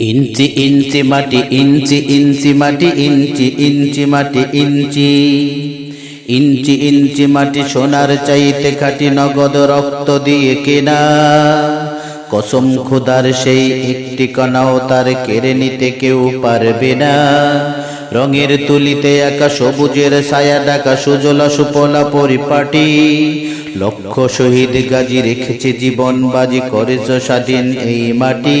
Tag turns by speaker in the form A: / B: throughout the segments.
A: ইঞ্চি ইঞ্চি মাটি, ইঞ্চি ইঞ্চি মাটি, ইঞ্চি ইঞ্চি মাটি, ইঞ্চি। ইঞ্চি ইঞ্চি মাটি সোনার চাইতে খাটি নগদ রক্ত দিয়ে কেনা। কসম খুদার সেই একটি কণাও তার কেড়ে নিতে কেউ পারবে না। রঙের তুলিতে একা সবুজের ছায়া ডাকা সুজলা সুপলা পরিপাটি। লক্ষ শহীদ গাজী রেখেছে জীবন বাজি করেছ স্বাধীন এই মাটি।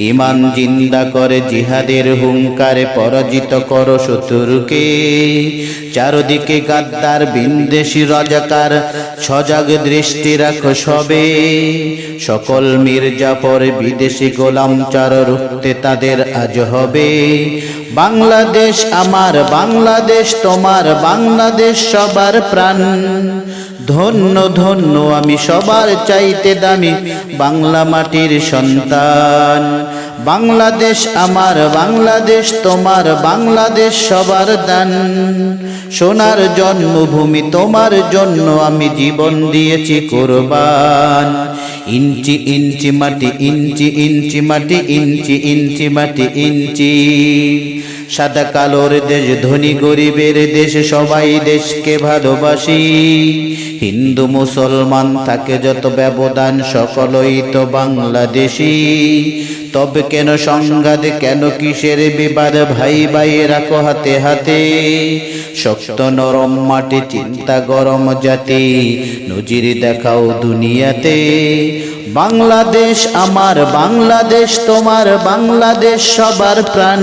A: ইমান জিন্দা করে জিহাদের হুঙ্কারে পরাজিত করো শত্রুকে। চারদিকে গাদ্দার, বিন্দেশি রাজাকার সজাগ দৃষ্টি রাখো সবে। সকল মির্জাফর বিদেশি গোলাম চার রুখতে তাদের আজ হবে। বাংলাদেশ আমার, বাংলাদেশ তোমার, বাংলাদেশ সবার প্রাণ। ধন্য ধন্য, আমি সবার চাইতে দামি বাংলা মাটির সন্তান। বাংলাদেশ আমার, বাংলাদেশ তোমার, বাংলাদেশ সবার দান। সোনার জন্মভূমি তোমার জন্য আমি জীবন দিয়েছি কোরবান। ইঞ্চি ইঞ্চি মাটি, ইঞ্চি ইঞ্চি মাটি, ইঞ্চি ইঞ্চি মাটি, ইঞ্চি। সাদা কালোর দেশ, ধনী গরিবের দেশ, সবাই দেশকে ভালোবাসি। হিন্দু, মুসলমান থাকে যত ব্যবধান, সকলই তো বাংলাদেশি। তবে কেন সংঘাত, কেন কিসের বিবাদ, ভাই ভাই রাখো হাতে হাতে। শক্ত নরম মাটি, চিন্তা গরম জাতি, নজির দেখাও দুনিয়াতে। বাংলাদেশ আমার, বাংলাদেশ তোমার, বাংলাদেশ সবার প্রাণ।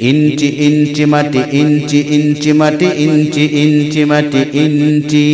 A: ইঞ্চি ইঞ্চি মাটি ইঞ্চি ইঞ্চি মাটি ইঞ্চি ইঞ্চি মাটি ইঞ্চি